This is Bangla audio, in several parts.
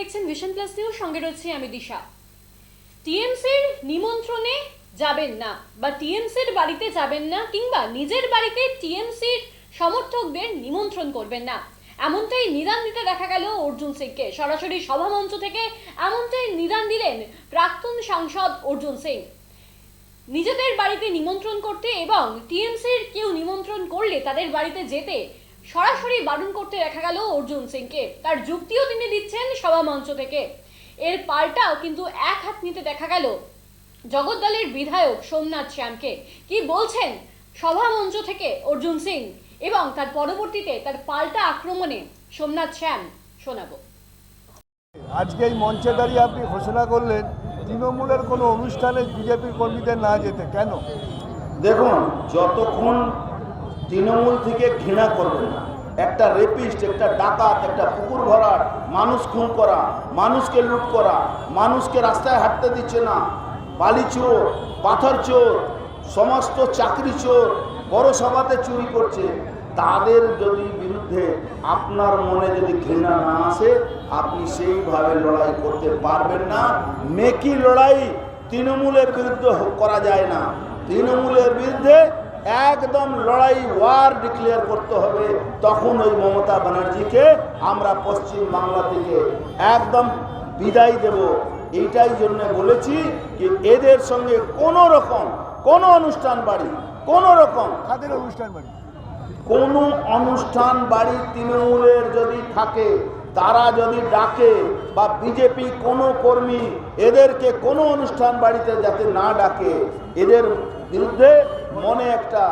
দেখছেন ভিশন প্লাস নিউজ সঙ্গে রয়েছে আমি দিশা। নিমন্ত্রণে যাবেন না, বা বাড়িতে যাবেন না, কিংবা নিজের বাড়িতে সমর্থকদের নিমন্ত্রণ করবেন না। এমনটাই নিদান দিতে দেখা গেল অর্জুন সিংকে। সরাসরি সভামঞ্চ থেকে এমনটাই নিদান দিলেন প্রাক্তন সাংসদ অর্জুন সিং। নিজেদের বাড়িতে নিমন্ত্রণ করতে এবং টিএমসির কেউ নিমন্ত্রণ করলে তাদের বাড়িতে যেতে সরাসরি বারণ করতে দেখা গেল অর্জুন সিংকে। তার যুক্তিও তিনি দিচ্ছেন সভামঞ্চ থেকে। এর পাল্টাও কিন্তু এক হাত নিতে দেখা গেল জগদ্দলের বিধায়ক সোমনাথ শ্যামকে। কি বলছেন সভামঞ্চ থেকে অর্জুন সিং? এবং তার পরবর্তীতে তার পাল্টা আক্রমণে সোমনাথ শ্যাম শোনাবো। আজকে এই মঞ্চে দাঁড়িয়ে আপনি ঘোষণা করলেন তৃণমূলের কোনো অনুষ্ঠানে বিজেপির কর্মীদের না যেতে। কেন? দেখুন যতক্ষণ তৃণমূল থেকে ঘৃণা করবেন না। একটা রেপিস্ট একটা ডাকাত, একটা পুকুর ভরাট মানুষ খুন করা, মানুষকে লুট করা, মানুষকে রাস্তায় হাঁটতে দিচ্ছে না। বালি চোর, পাথর চোর, সমস্ত চাকরি চোর, বড় সভাতে চুরি করছে। তাদের যদি বিরুদ্ধে আপনার মনে যদি ঘৃণা না আসে, আপনি সেইভাবে লড়াই করতে পারবেন না। মেকি লড়াই তৃণমূলের বিরুদ্ধে করা যায় না। তৃণমূলের বিরুদ্ধে একদম লড়াই ওয়ার ডিক্লেয়ার করতে হবে। তখন ওই মমতা ব্যানার্জিকে আমরা পশ্চিম বাংলা থেকে একদম বিদায় দেব। এইটাই জন্য বলেছি যে এদের সঙ্গে কোনো রকম কোনো অনুষ্ঠান বাড়ি কোনো রকম কাদের অনুষ্ঠান বাড়ি? কোনো অনুষ্ঠান বাড়ি তৃণমূলের যদি থাকে তারা যদি ডাকে বা বিজেপি কোনো কর্মী এদেরকে কোনো অনুষ্ঠান বাড়িতে যাতে না ডাকে এদের বিরুদ্ধে মনে একটা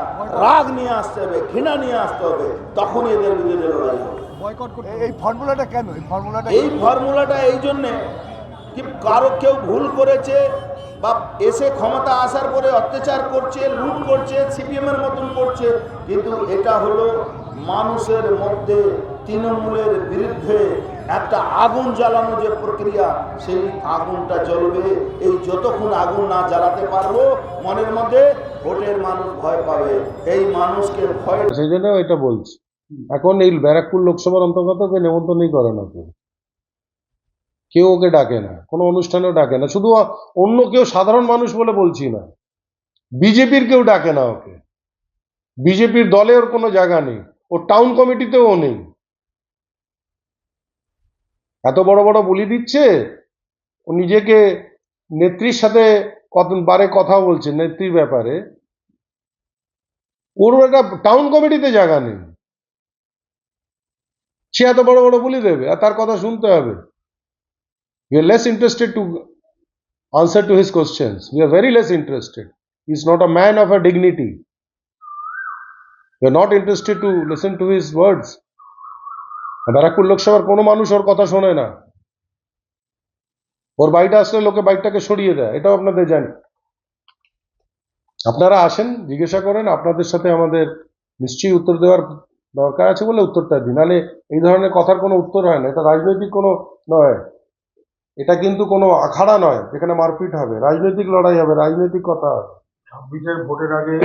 রাগ নিয়ে আসতে হবে ঘৃণা নিয়ে আসতে হবে তখন এদের বিরুদ্ধে লড়াই হবে। এই ফর্মুলাটা কেন? এই ফর্মুলাটা এই ফর্মুলাটা এই জন্যে কি কারও কেউ ভুল করেছে? বা এসে ক্ষমতা আসার পরে অত্যাচার করছে, লুট করছে সিপিএমের মতন করছে, কিন্তু এটা হলো মানুষের মধ্যে তৃণমূলের বিরুদ্ধে একটা আগুন জ্বালানো যে প্রক্রিয়া, সেই আগুনটা জ্বলবে। এই যতক্ষণ আগুন না জ্বালাতে পারব, মনের মধ্যে ভোটের মানুষ ভয় পাবে। এই মানুষকে ভয় সেই জন্য এটা বলছি। এখন এই ব্যারাকপুর লোকসভার অন্তর্গত করে না কেউ ওকে ডাকে না, কোনো অনুষ্ঠানেও ডাকে না, শুধু অন্য কেউ সাধারণ মানুষ বলে বলছি না। বিজেপির কেউ ডাকে না ওকে। বিজেপির দলে ওর কোনো জায়গা নেই, ওর টাউন কমিটিতেও ও নেই। এত বড় বড় বলি দিচ্ছে, ও নিজেকে নেত্রীর সাথে কত বারে কথা বলছে, নেত্রীর ব্যাপারে। ওর একটা টাউন কমিটিতে জায়গা নেই। সে এত বড় বড় বলি দেবে, আর তার কথা শুনতে হবে। We are less interested to answer to his questions. We are very less interested. He is not a man of a dignity. We are not interested to listen to his words. Barrackpore লোকসভার কোনো মানুষ ওর কথা শোনে না। ওর বাইকটা আসলে লোকে বাইকটাকে সরিয়ে দেয়। এটাও আপনাদের জানি। আপনারা আসেন, জিজ্ঞাসা করেন, আপনাদের সাথে আমাদের নিশ্চয়ই উত্তর দেওয়ার দরকার আছে বলে উত্তরটা দিই নাহলে এই ধরনের কথার কোনো উত্তর হয় না। এটা রাজনৈতিক কোনো নয়। এটা কিন্তু কোনো আখাড়া নয়, যেখানে মারপিট হবে। রাজনৈতিক লড়াই হবে, রাজনৈতিক কথা। ছাব্বিশের ভোটের আগে